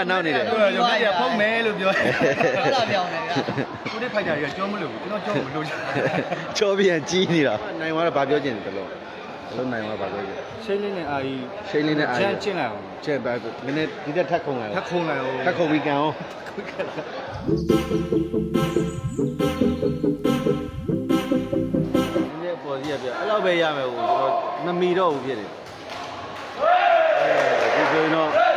လာနောက်နေတယ်ကျွန်တော်ပြဖုံးမယ်လို့ပြောတယ်အဲ့ဒါပြောင်းတယ်ဗျာကိုတဲ့ဖိုက်တာတွေကကြောမလို့ကျွန်တော်ကြောမလို့ချောပြန်ကြီးနေတာနိုင်သွားတော့ဗာပြောချင်တယ်တလို့တလို့နိုင်သွားဗာပြောချင်ရှိင်းလေးနဲ့အာကြီးရှိန်လေးနဲ့အားချမ်းချင်းလိုက်အောင်ချက်ပါနည်းနည်းဒီတက်ထက်ခုံလာထက်ခုံလိုက်အောင်ထက်ခုံပြီးကန်အောင်ဒီနေ့ပေါ်စီရပြအဲ့လောက်ပဲရမယ်ဟိုကျွန်တော်မမီတော့ဘူးဖြစ်တယ်အဲဒီဆိုရင်တော့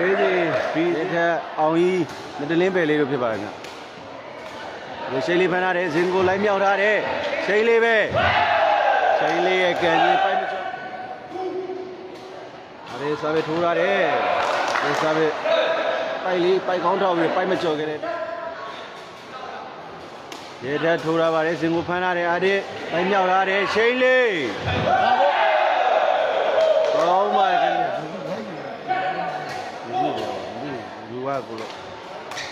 အေးကြီးပြီးတစ်ထက်အောင်ကြီးမတလင်းပယ်လေးလို့ဖြစ်ပါတယ်ခင်ဗျဒီရှိန်လေးဖမ်းထားတယ်ဇင်ကိုလိုက်မြောက်ထားတယ်ရှိန်လေးပဲရှိန်လေးရဲ့ကန်ကြီးပိုက်မချောအရေစားပဲထိုးရတယ်ဒီစားပဲပိုက်လေးပိုက်ကောင်းထောက်ပြီးပိုက်မကျော်ခဲ့တယ်ရေထက်ထိုးရပါတယ်ဇင်ကိုဖမ်းထားတယ်အားဒီပိုက်မြောက်ထားတယ်ရှိန်လေး လူကကိုလို့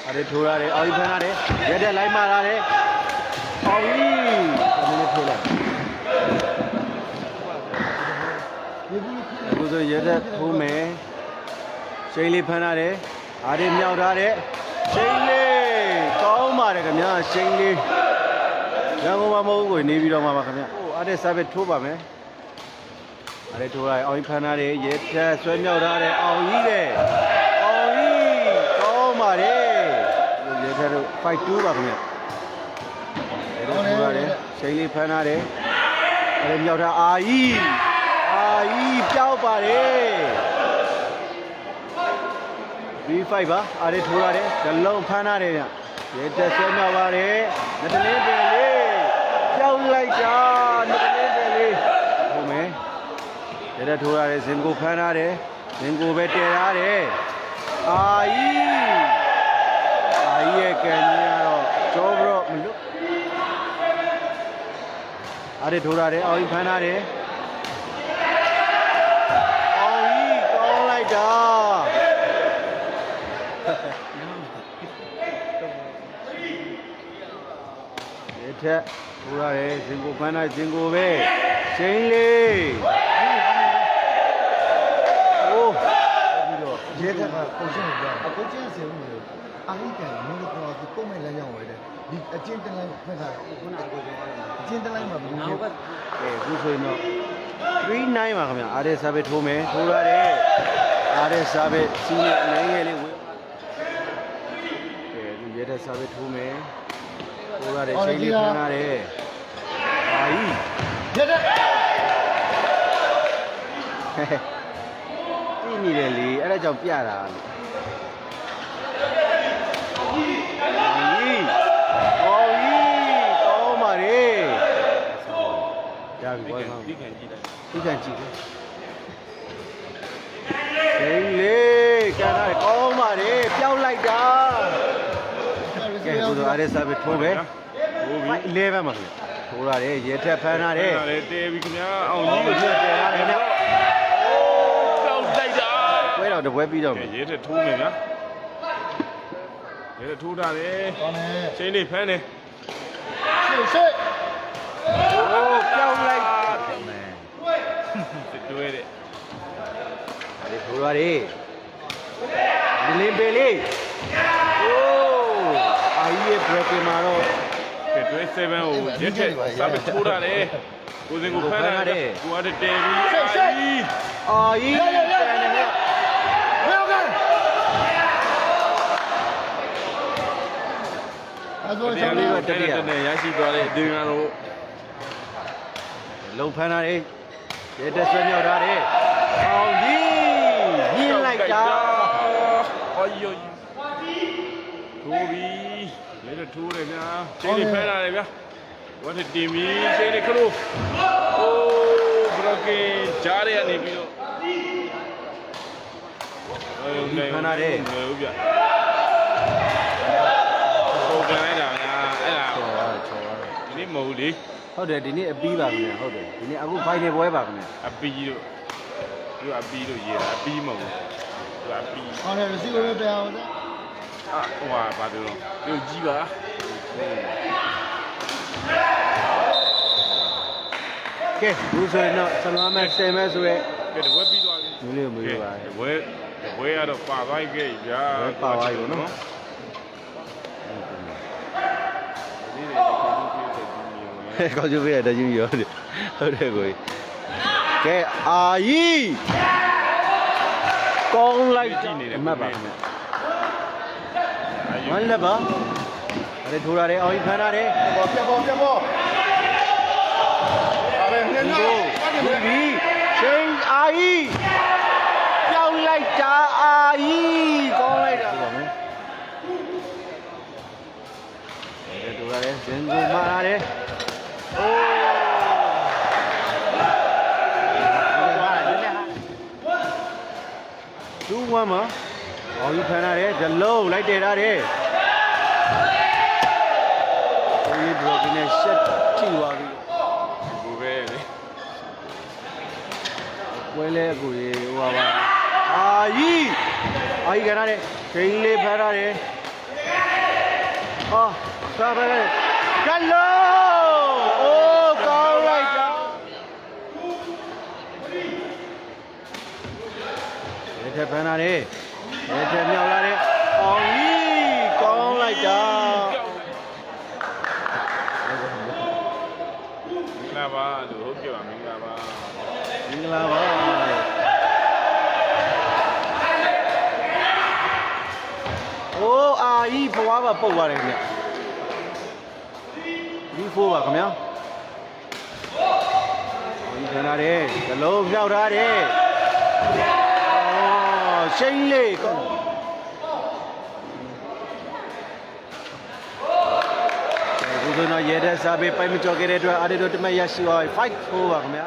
အားဒီထိုးရတယ်အော်ကြီးဖမ်းထားတယ်ရေထက်လိုက်မာထားတယ်အော်ကြီးနည်းနည်းထိုးလိုက်အခုဆိုရေထက်ထိုးမယ်ရှိန်လေးဖမ်းထားတယ်အားဒီမြောက်ထားတယ်ရှိန်လေးကောင်းပါတယ်ခင်ဗျာရှိန်လေးရန်ကုန်မှာမဟုတ်ဘူးကိုနေပြီးတော့မှာပါခင်ဗျာဟိုအားဒီစားပဲထိုးပါမယ်အားဒီထိုးရတယ်အောင်ကြီးဖမ်းထားတယ်ရေထက်ဆွဲမြောက်ထားတယ်အောင်ကြီးတဲ့အောင်ကြီးကောင်းပါတယ်ရေထက်တို့ fight 2ပါခင်ဗျာရေထက်ထိုးရတယ်ရှိန်လေးဖမ်းထားတယ်အားဒီမြောက်ထားအာကြီးအာကြီးပြောက်ပါတယ် B5 ပါအားရထိုးရတယ်ဇလုံးဖမ်းရတယ်ဗျရေတက်ဆွဲမြောက်ပါတယ်နတလင်းပင်လေးကြောက်လိုက်တာနတလင်းပင်လေးဟုတ်မယ်ရေတက်ထိုးရတယ်ဇင်ကိုဖမ်းရတယ်ဇင်ကိုပဲတည်ရတယ်အာကြီးအာကြီးရဲ့ကန်ကြီးကတော့ကျောဘရောမလွတ် အားရထိုးရတယ်အော်ကြီးဖမ်းရတယ်အော်ကြီးကောင်းလိုက်တာဒီထက်ထိုးရတယ်ဇင်ကိုဖမ်းတာဇင်ကိုပဲချိန်လေး ပြီးတော့ရဲကပုံရှင်းကိုပြောအကိုချင်းစေဦးလို့အာဟိကန်မင်းတို့ကတော့ဒီပုံမဲ့လမ်းကြောင်းဝယ်တယ်ဒီအချင်းတလိုင်းဖက်ထားတယ်ခုနကကိုပြောတာအချင်းတလိုင်းမှာဘယ်လိုလဲအဲအခုဆိုရင်တော့39ပါခင်ဗျာအားတဲ့စားပဲထိုးမယ်ထိုးရတယ်အားတဲ့စားပဲစီးနဲ့အနေငယ်လေးဝင်အဲဒီရဲတဲ့စားပဲထိုးမယ်ထိုးရတယ်ချိန်လေးဖမ်းရတယ်အာကြီးရဲတဲ့ကြည့် နေတယ်လေအဲ့ဒါကြောင့်ပြတာလို့ကြီးဟောကြီးကောင်းပါလေရပြီဘောကောင်းဒီခံကြည့်လိုက်ဒီကကြည့်တယ်ဟိန်းလေးကန်ရတယ်ကောင်းပါလေပျောက်လိုက်တာကဲကိုတော့အားရစားပဲထိုးပဲဟုတ်ပြီ11မှာခင်ဗျထိုးရတယ်ရေထက်ဖမ်းရတယ်အဲ့ဒါလေတဲပြီခင်ဗျာအောင်အော်ကြီးကြီးကိုကိုပြပြတ်တ်တတယ်ယ်ရတယ်နော် တော့တပွဲပြီးတော့မယ်ရေးတဲ့ထိုးမယ်ဗျာရေးတဲ့ထိုးတာလေချိန်လေးဖမ်းတယ်ရှေ့ရှေ့ဟိုးပြောင်းလိုက်တယ်တွေ့တယ်ဒါလေးထိုးရတယ်ဒီလင်းပေလေးဟိုးအာကြီးရဲ့ break မှာတော့တွဲ7ကိုရက်ထက်စာမထိုးတာလေကိုစင်ကိုဖမ်းတာလေကိုအားတဲ့တယ်ပြီးအာကြီး တကျွန်လေးတော်ကတဲတဲ့နဲ့ရရှိသွားတဲ့အတွင်းကတော့လုံဖမ်းရတယ်ရဲတက်ဆွဲမြောက်ထားတယ်အောင်ကြီးညင်းလိုက်တာအော်ယောထိုးပြီရဲတဲ့ထိုးတယ်ဗျာချိန်လေးဖမ်းတာလေဗျာဝတ်တင်ပြီချိန်လေးခလို့အိုးဘလော့ကင်ကြားရနေပြီးတော့ဟုတ်ဗျဟုတ်က မဟုတ်လေဟုတ်တယ်ဒီနေ့အပီးပါခင်ဗျဟုတ်တယ်ဒီနေ့အခု final ပွဲပါခင်ဗျအပီတို့သူအပီတို့ရေးတာအပီမဟုတ်ဘူးသူအပီဟောတယ်စီကိုပဲပြအောင်တဲ့အာဟိုဟာဘာပြောတော့ပြုတ်ကြီးပါကဲဘူးဆိုရင်တော့ဆလွမ်းမဲ့ဆယ်မဲ့ဆိုရဲကဲတဝက်ပြီးသွားပြီမျိုးလေးကိုမေးပါဝဲဘွဲကတော့ပါသွားခဲ့ပြီဗျာဘွဲပါသွားပြီနော် ဒီနေ့တော့ပြန် ကြည့်တဲ့ဒီမျိုးကောင်းကျိုးပေးရတကြီးရောတယ်ဟုတ်တယ်ကိုကြီးကဲအာကြီးကောင်းလိုက်အမှတ်ပါခင်ဗျဝမ်းလက်ပါအဲ့ထိုးရတယ်အောင်ကြီးဖမ်းရတယ်ပေါ်ပြပေါ်ပြပေါ်အမေငင်းဒီတော့ကိုဒီပြီချင်းအာကြီးပြောင်းလိုက်တာအာကြီးကောင်းလိုက်တာပါမယ်အဲ့ထိုးရတယ်ဇင်ကိုမာရတယ် အိုးဒူဝမ်းမှာအောင်ကြီးဖမ်းရတယ်ဇလုံးလိုက်တယ်ရတယ်ကိုကြီးဒရော့ကင်းနဲ့ရှက်ထိသွားပြီဘူပဲလေပွဲလဲအကိုရေဟိုပါပါအာကြီးအာကြီးကနာတယ်ချိန်လေးဖမ်းရတယ်ဟာစားပါလေကလုံးအိုးကောင်းလိုက်တာ ရဲထက်ဖမ်းရတယ်ရဲထက်မြောက်လာတယ်အောင်ကြီးကောင်းလိုက်တာမင်္ဂလာပါလို့ဟုတ်ကြပါမင်္ဂလာပါမင်္ဂလာပါအိုးအာကြီးဘွားပါပုတ်သွားတယ်ခင်ဗျဒီဖိုးပါခင်ဗျာဒီခဏတယ်ဇလုံးမြောက်ထားတယ်အော် ရှိန်လေးကောင်းဒီလိုတော့ရဲတဲ့စားပေးပိုင်မကြော်ခဲ့တဲ့အတွက်အားရတို့တမက်ရရှိသွားပြီ5 4ပါခင်ဗျာ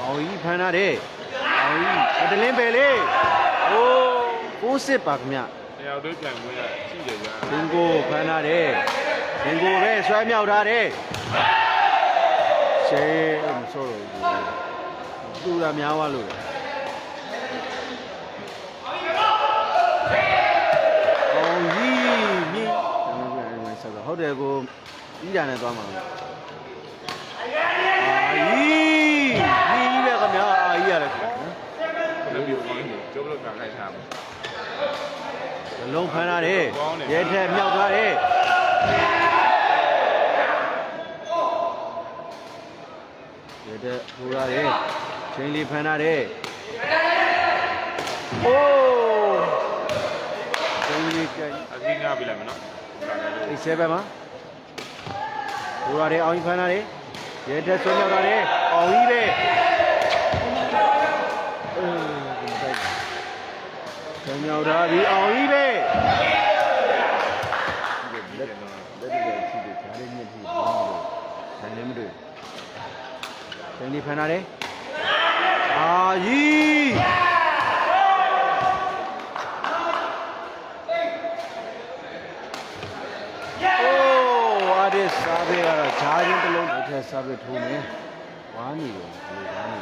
အောင်ကြီးဖမ်းထားတယ်အောင်ကြီးတလင်းပဲလေးโอ้ကိုစစ်ပါခင်ဗျာတယောက်တည်းပြန်ဝင်ရရှိတယ်ဗျာဒင်ကိုဖမ်းထားတယ်ဒင်ကိုပဲဆွဲမြောက်ထားတယ်ရှေးမစိုးတော့ဘူး သူလာများသွားလို့အောင်ကြီးမြင့်ဟုတ်တယ်ကိုကြီးတာနဲ့သွားမှာအာကြီးမြင့်ကြီးပဲခင်ဗျာအာကြီးရတယ်ခင်ဗျာလည်းပြောင်းနေကျုပ်တို့ကလိုက်ထားမှာနှလုံးဖမ်းထားတယ်ရဲထက်မြောက်ထားတယ်ရဲထက်ထူထားတယ် ချင်းလေးဖမ်းထားတယ်အိုးချင်းလေးကြိုက်အစည်းကားပြလိုက်မယ်နော်ဒီဆဲဘက်မှာထူထားတယ်အောင်ကြီးဖမ်းထားတယ်ရဲထက်ဆွဲမြောက်ထားတယ်အောင်ကြီးပဲအေးဒီတိုက်ဆွဲမြောက်ထားပြီအောင်ကြီးပဲလက်လက်တွေရှိတယ်ဓာတ်လေးမြင့်ထိဘူးလို့ဆန်လည်းမတွေ့ဆန်လေးဖန်ထားတယ် အာကြီးအိုးအားရစားပေးကတော့ဈာချင်းတစ်လုံးတစ်ထက်စားပေးထိုးနေဝါနေတယ်ဒီဝါနေ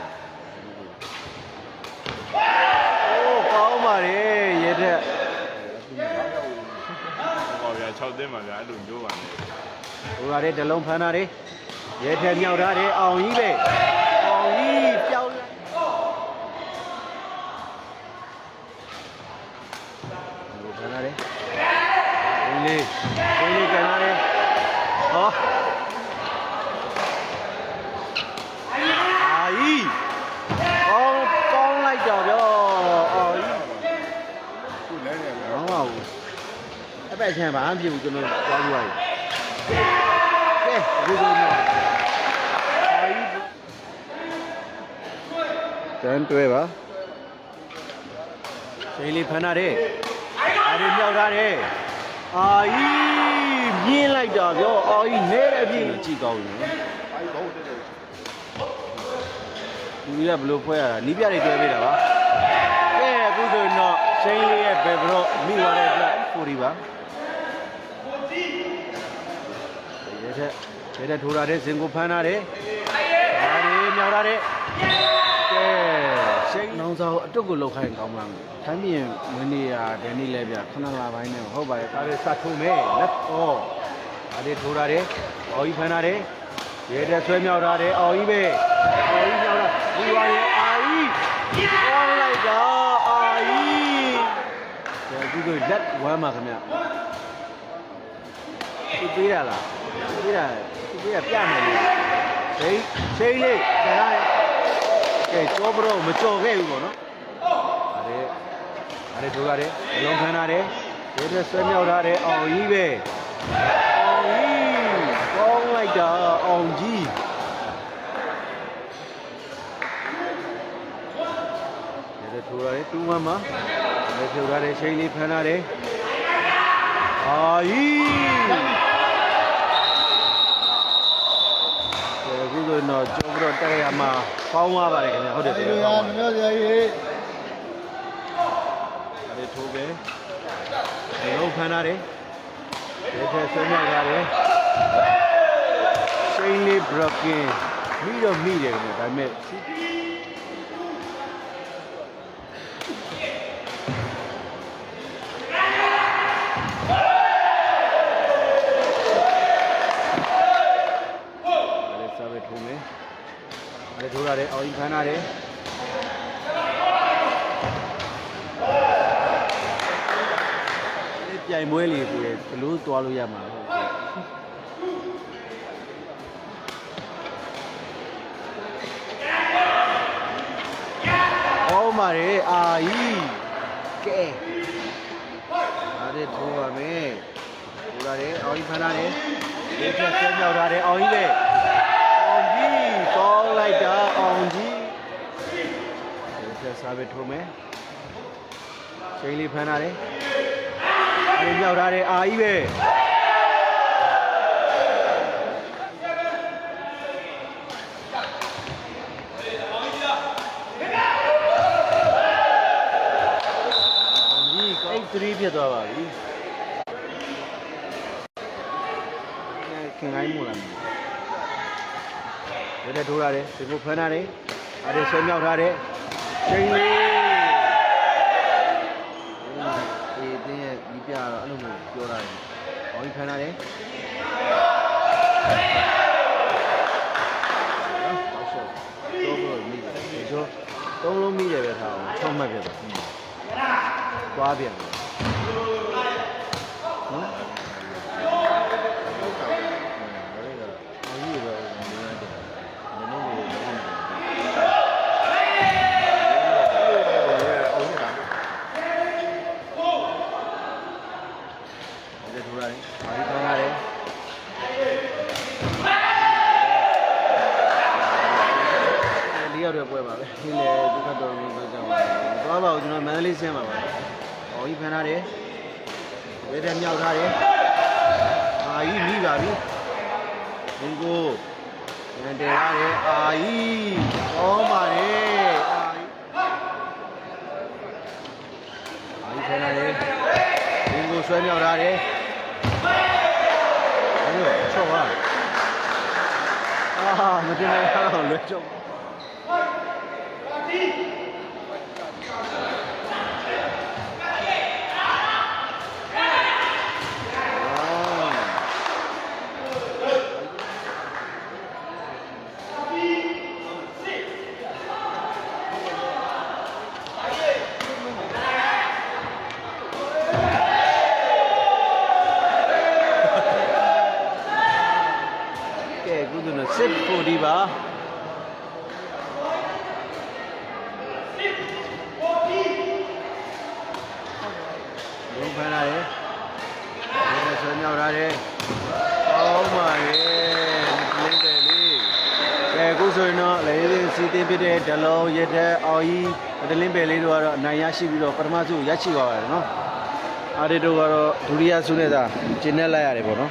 အိုးကောင်းပါလေရဲတဲ့ဟောဗျာ6သိန်းပါဗျာအဲ့လိုမျိုးပါနဲ့ဟိုကတဲ့တလုံးဖမ်းထားတယ်ရဲထဲမြောက်ထားတယ်အောင်ကြီးပဲအောင်ကြီးပြောင်းလိုက်ဟိုဖမ်းထားတယ်အင်းလေးအင်းလေးကန်ထားတယ်ဟောအာကြီးကောင်းကောင်းလိုက်တော့ဗျာအော်ကြီး ခုလဲနေဗျာ မဟုတ်ပါ ဘူးအပက်ချမ်းပါအပြည့်ဘူးကျွန်တော်သွားပြီးပါပြီကဲဒီလိုမျိုးအာကြီးတန်တွဲပါချိန်လေးဖမ်းထားတယ်အာရီမြောက်ထားတယ်အာကြီးမြင်းလိုက်တာပြောအာကြီးနဲတဲ့အပြည့်ကိုကြည့်ကောင်းတယ်နော်လူကြီးကဘယ်လိုဖွဲရတာနီးပြတွေတွဲပေးတာပါ ရဲ့ဘယ်ဘရော့မိသွားတဲ့အတွက်ကိုဒီပါရဲတဲ့ရဲတဲ့ထိုးထားတဲ့ဇင်ကိုဖမ်းထားတယ်အာရီမြောက်ထားတယ်ကဲချိန်နောင်စာကိုအတုတ်ကိုလောက်ခိုင်းကောင်းမှန်းထမ်းပြင်ဝင်းနေရဒန်နီလဲပြခဏလာပိုင်းနဲ့ဟုတ်ပါရဲ့ဒါလေးစတ်ထိုးမယ်လက်ဩဒါလေးထိုးထားတယ်အော်ကြီးဖမ်းထားတယ်ရဲတဲ့ဆွဲမြောက်ထားတယ်အော်ကြီးပဲအော်ကြီးမြောက်တာဒီပါရဲ့အာကြီးကောင်းလိုက်တာအာကြီးဒါ အခုကလက်ဝမ်းပါခင်ဗျသူပေးတာလားပေးတာသူပေးတာပြမယ်လေဒိတ်ချိန်လေးကြရတယ်ကဲကြောဘရောမကြော်ခဲ့ဘူးပေါ့နော်ဒါလေဒါလေထိုးရတယ်အလုံးခံရတယ်ဒီတဲ့ဆွဲမြောက်ထားတယ်အောင်ကြီးပဲအောင်ကြီးကောင်းလိုက်တာအောင်ကြီးဒါထိုးရတယ်တူးမ မဒါဖြုတ်ရတယ်ရှိန်လေးဖမ်းရတယ်အာကြီးဒါအခုဆိုတော့ကြောပြီးတော့တက်ရမှာပေါင်းသွားပါတယ်ခင်ဗျာဟုတ်တယ်ဒီဗျာလိုရပေါင်းမပါလို့ရရေးဒါထိုးပဲလုံးဖမ်းရတယ်ဒီထက်ဆွဲမြောက်ရတယ်ရှိန်လေးဘရကင်မိတော့မိတယ်ခင်ဗျာဒါပေမဲ့ဒါလေးစားပဲ ထိုးမယ်ဒါလေးထိုးရတယ်အော်ကြီးဖမ်းရတယ်ဒီပြိုင်ပွဲလေးကိုဘလို့သွားလို့ရမှာလဲဟောမာရေအာကြီး ကဲအားရထိုးပါမယ်ထိုးရတယ်အောင်ကြီးဖမ်းရတယ်ဒီချက်ဆင်းရောက်ရတယ်အောင်ကြီးပဲအောင်ကြီးကောင်းလိုက်တာအောင်ကြီးဒီချက်စားပဲထိုးမယ်ချိန်လေးဖမ်းရတယ်ဒီမြောက်ထားတဲ့အာကြီးပဲ ဒီကောက်3ဖြစ်သွားပါပြီခင်ငိုင်းမို့လားဒီတက်ထိုးရတယ်ဒီကိုဖမ်းရတယ်အဲ့ဒီဆွဲမြောက်ထားတဲ့ချိန်လေးဒီတင်းရဲ့ဒီပြတော့အဲ့လိုမျိုးပြောတာတယ်။ဘောင်းခံရတယ်။နော်။ဟုတ်ဆို။တော့ဘလို့မိတယ်။ဒီတော့သုံးလုံးမိတယ်ပဲထားအောင်ချုံမှတ်ပြတော့။ သွားပြန်တယ်။နော်။အော်ကြီးရောဒီနေ့တော့နည်းနည်းလေးတော့အော်ကြီးတာဒီထူရတယ်။ဘာကြီးကောင်းရတယ်။လေးရောက်တဲ့ပွဲပါပဲ။ဒီလေဒုက္ခတော်မျိုးပဲကြောင်းပါ။သွားပါဦးကျွန်တော်မန္တလေးဆင်းပါပါ။ အော်ကြီးဖန်ထားတယ်ဝဲတဲ့မြောက်ထားတယ်အာကြီးမိပါပြီဒီကိုရန်တယ်ထားတယ်အာကြီးကောင်းပါတယ်အာကြီးအာကြီးဖန်ထားတယ်ဒီကိုဆွဲမြောက်ထားတယ်အဲ့တော့ချော့ပါအာမတင်နိုင်တော့လွယ်ချော့ တင်ဖြစ်တဲ့ဒလုံးရတဲ့အော်ကြီးဒလင်းပယ်လေးတို့ကတော့အနိုင်ရရှိပြီးတော့ပထမဆုံးရရှိသွားပါတယ်နော်အားတွေတို့ကတော့ဒုတိယဆုနဲ့သာကျင်းနေလိုက်ရတယ်ပေါ့နော်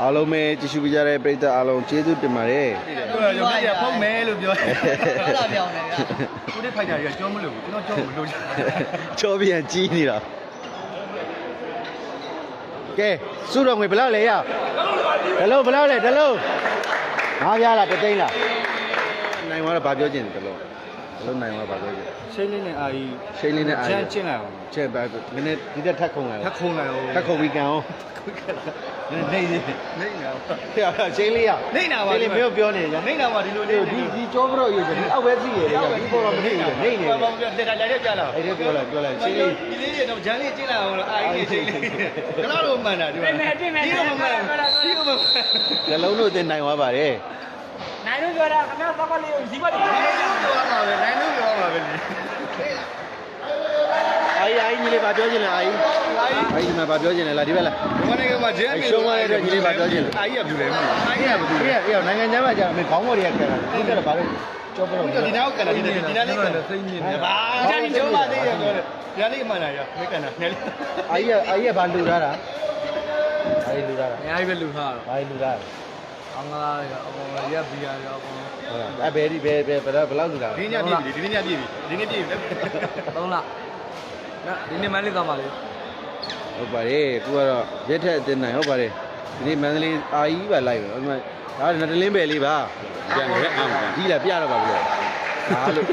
အားလုံးပဲကြည့်ရှုပေးကြတဲ့ပရိသတ်အားလုံးကျေးဇူးတင်ပါတယ်ပြောရရဖုတ်မယ်လို့ပြောတယ်အဲ့ဒါပြောင်းတယ်ဗျာကိုတဲ့ဖိုက်တာတွေကကြောမလို့ကျွန်တော်ကြောမလို့ချောပြန်ကြီးနေတာကဲစုတော်ငွေဘယ်လောက်လဲရဒလုံးဘယ်လောက်လဲဒလုံးငါးပြားလားတသိန်းလား နိုင်သွားတော့ဘာပြောချင်တယ်ဒလုံးဒလုံးနိုင်သွားဘာပြောချင်ရှိလေးနဲ့အာကြီးရှိန်လေးနဲ့အားချမ်းကျင့်လိုက်အောင်ချက်ပါနည်းနည်းဒီတက်ထက်ခုံလာထက်ခုံလိုက်အောင်ထက်ခုံပြီးကန်အောင်နေနေနေနာချင်းလေးရနေနာပါချင်းလေးမင်းတို့ပြောနေကြနေနာပါဒီလိုလေးဒီဒီကြောဘရောရွေးဒီအောက်ပဲသိရတယ်ဒီပေါ်တော့မသိဘူးနေနေဘာမှမပြောတက်တာကြကြလာအဲ့ဒါပြောလိုက်ပြောလိုက်ချင်းလေးဒီလေးတော့ဂျန်လေးကျင်းလာအောင်လို့အာကြီးချင်းလေးကလားတော့မှန်တာဒီမှာဒီတော့မှန်ဒီတော့မှန်ဇလုံးတို့တင်နိုင်သွားပါတယ် နိုင်လို့ပြောတာခမဘောက်ကလေးကိုဇီးပတ်တယ်နိုင်လို့ပြောပါပဲနိုင်လို့ပြောပါပဲလေအာကြီးအာကြီးညီလေးဗာပြောချင်လားအာကြီးအာကြီးဒီမှာဗာပြောချင်တယ်လားဒီဘက်လားဒီမနေ့ကမှဂျန်ရှုံးသွားတဲ့အတွက်ညီလေးပါပြောချင်တယ်အာကြီးကပြူတယ်မဟုတ်အာကြီးကဘာဒီကအေးနိုင်ငံခြားမှာကြာမယ်ခေါင်းပေါ်တွေကခက်တာဒီကတော့ဗာလို့ကြောဘရောလို့ဒီနောက်ကလည်းဒီဒီနာလေးကစိတ်ညစ်နေပါဂျန်ဒီကျုံးပါသေးရပြောတယ်ဂျန်လေးမှန်တာရမကန်တာငယ်လေးအာကြီးအာကြီးကဗာလူထားတာအာကြီးလူထားတာအများကြီးပဲလူထားတော့အာကြီးလူထားတာ အငါးရောအကောင်ရက်ဘီယာရောအကောင်ဟုတ်လားအဲဘယ်ဒီဘယ်ဘယ်ဘယ်လောက်လူထားဒီညပြည့်ပြီဒီညပြည့်ပြီဒီနေ့ပြည့်ပြီ3လနော်ဒီနေ့မန်းလေးသွားပါလေဟုတ်ပါတယ်ကိုကတော့ရက်ထက်အတင်နိုင်ဟုတ်ပါတယ်ဒီနေ့မန္တလေးအာကြီးပါလိုက်ပဲဟိုမှာဒါကနတလင်းပဲလေးပါပြန်လဲအောင်ကြီးလာပြတော့ပါဘူးလေဒါလို့